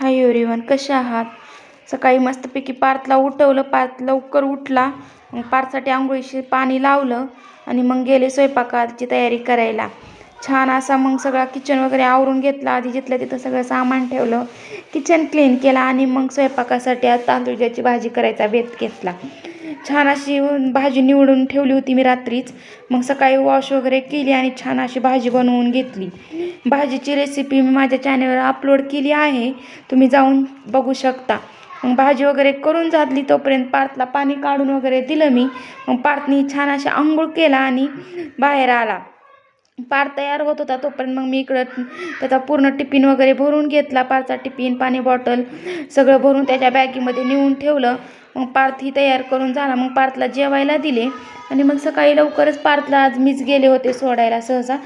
Hi everyone कसे आहात? सकाळी मस्तपैकी पार्थला उठवलं. पार्थ लवकर उठला. मग पार्थसाठी आंघोळीशी पाणी लावलं आणि मग गेले स्वयंपाकाची तयारी करायला. छान असा मग सगळा किचन वगैरे आवरून घेतला. आधी जिथलं तिथं सगळं सामान ठेवलं. किचन क्लीन केला आणि मग स्वयंपाकासाठी आज ज्याची भाजी करायचा बेत घेतला. छान अशी भाजी निवडून ठेवली होती मी रात्रीच. मग सकाळी वॉश वगैरे केली आणि छान अशी भाजी बनवून घेतली. भाजीची रेसिपी मी माझ्या चॅनलवर अपलोड केली आहे. तुम्ही जाऊन बघू शकता. मग भाजी वगैरे करून झाली तोपर्यंत पार्थला पाणी काढून वगैरे दिलं मी. मग पार्थनी छान अशा आंघोळ केला आणि बाहेर आला. पार तयार होत होता तोपर्यंत मग मी इकडं त्याचा पूर्ण टिफिन वगैरे भरून घेतला पारचा टिफिन पाणी बॉटल सगळं भरून त्याच्या बॅगीमध्ये नेऊन ठेवलं. मग पार्थ ही तयार करून झाला. मग पार्थला जेवायला दिले आणि मग सकाळी लवकरच पार्थला आज मीच गेले होते सोडायला सहसा.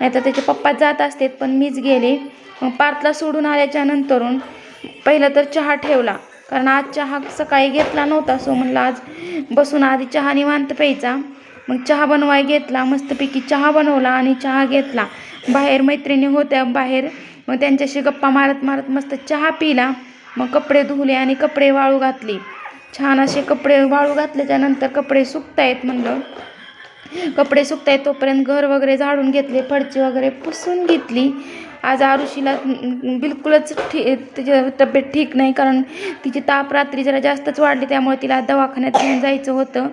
नाहीतर त्याचे पप्पा जात असतात पण मीच गेले. मग पार्थला सोडून आल्याच्या नंतरून पहिलं तर चहा ठेवला. कारण आज चहा सकाळी घेतला नव्हता सो म्हणलं आज बसून आधी चहा निवांत प्यायचा. मग चहा बनवाय घेतला मस्तपैकी चहा बनवला आणि चहा घेतला. बाहेर मैत्रिणी होत्या बाहेर मग त्यांच्याशी गप्पा मारत मारत मस्त चहा पिला. मग कपडे धुले आणि कपडे वाळू घातले. छान असे कपडे वाळू घातल्याच्यानंतर कपडे सुकतायत म्हणलं. कपडे सुकतायत तोपर्यंत घर वगैरे झाडून घेतले फडची वगैरे पुसून घेतली. आज आरुषीला बिलकुलच ठी तिच्या तब्येत ठीक नाही कारण तिची ताप रात्री जरा जास्तच वाढली त्यामुळे तिला दवाखान्यात घेऊन जायचं होतं.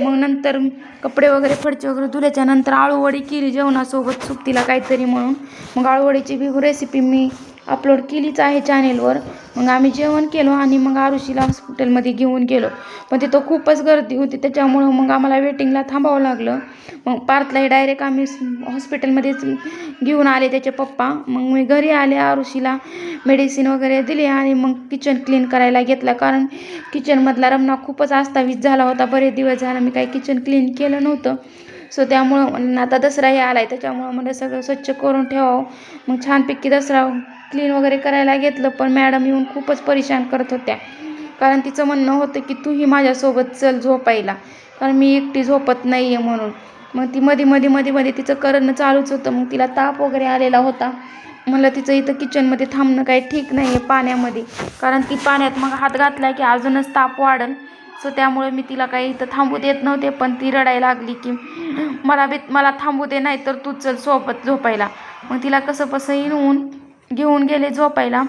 मग नंतर कपडे वगैरे फडचे वगैरे धुल्याच्या नंतर आळूवडी केली जेवणासोबत सुट्टीला काहीतरी म्हणून. मग आळूवडीची बी रेसिपी मी अपलोड केलीच आहे चॅनेलवर मग आम्ही जेवण केलो आणि मग आरुषीला हॉस्पिटलमध्ये घेऊन गेलो. पण तिथं खूपच गर्दी होती त्याच्यामुळं मग आम्हाला वेटिंगला थांबावं लागलं. मग पार्थलाही डायरेक्ट आम्ही हॉस्पिटलमध्येच घेऊन आले त्याचे पप्पा. मग मी घरी आले आरुषीला मेडिसिन वगैरे दिली आणि मग किचन क्लीन करायला घेतलं. कारण किचनमधला रमणा खूपच आस्तावीस झाला होता. बरेच दिवस झाला मी काही किचन क्लीन केलं नव्हतं. सो त्यामुळं आता दसराही आला आहे त्याच्यामुळं मला सगळं स्वच्छ करून ठेवावं. मग छानपैकी दसरा क्लीन वगैरे करायला घेतलं पण मॅडम येऊन खूपच परेशान करत होत्या. कारण तिचं म्हणणं होतं की तूही माझ्यासोबत चल झोपायला. कारण मी एकटी झोपत नाही आहे म्हणून. मग ती मध्ये मध्ये मध्ये मध्ये तिचं करणं चालूच होतं. मग तिला ताप वगैरे आलेला होता. मला तिचं इथं किचनमध्ये थांबणं काही ठीक नाही आहे पाण्यामध्ये. कारण ती पाण्यात मग हात घातला की अजूनच ताप वाढल. सो त्यामुळे मी तिला काही इथं थांबू देत नव्हते पण ती रडायला लागली की मला बी मला थांबू दे नाही तर तू चल सोबत झोपायला. मग तिला कसं कसंही येऊन घेऊन गेले झोपायला.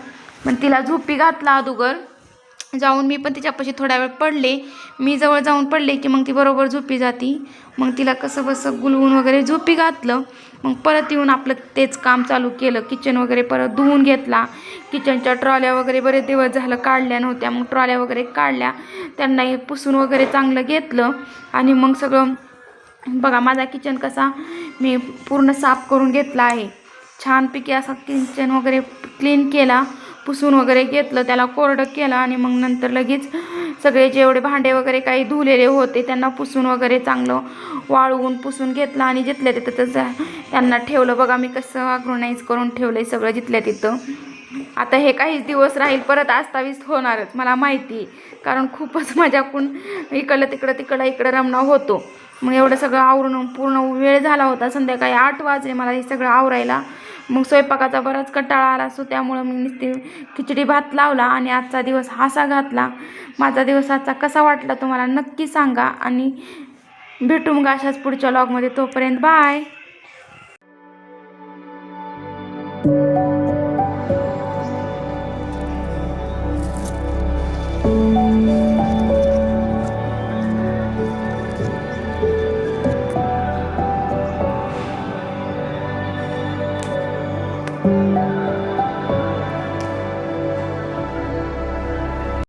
पण तिला झोपी घातला अदुगर जाऊन मी पण तिच्यापाशी थोडा वेळ पडले. मी जवळ जाऊन पडले की मग ती बरोबर झोपी जाती. मग तिला कसं बसं गुलवून वगैरे झोपी घातलं. मग परत येऊन आपलं तेच काम चालू केलं. किचन वगैरे परत धुवून घेतला. किचनच्या ट्रॉल्या वगैरे बरेच दिवस झालं काढल्या नव्हत्या. मग ट्रॉल्या वगैरे काढल्या. त्यांनाही पुसून वगैरे चांगलं घेतलं. आणि मग सगळं बघा माझा किचन कसा मी पूर्ण साफ करून घेतला आहे. छानपैकी असा किचन वगैरे क्लीन केला पुसून वगैरे घेतलं त्याला कोरडं केलं आणि मग नंतर लगेच सगळे जेवढे भांडे वगैरे काही धुलेले होते त्यांना पुसून वगैरे चांगलं वाळवून पुसून घेतलं आणि जिथल्या तिथं त्यांना ठेवलं. बघा मी कसं ऑर्गनाईज करून ठेवलं आहे सगळं जिथल्या तिथं. आता हे काहीच दिवस राहील परत आस्तावीस होणारच मला माहिती कारण खूपच माझ्याकडून इकडलं तिकडं तिकडं इकडं रमणा होतो. मग एवढं सगळं आवरून पूर्ण वेळ झाला होता संध्याकाळी आठ वाजले मला हे सगळं आवरायला. मग स्वयंपाकाचा बराच कंटाळा आला सो त्यामुळं मी नुसती खिचडी भात लावला आणि आजचा दिवस हासा घातला. माझा दिवस आजचा कसा वाटला तुम्हाला नक्की सांगा आणि भेटू मग अशाच पुढच्या लॉगमध्ये तोपर्यंत बाय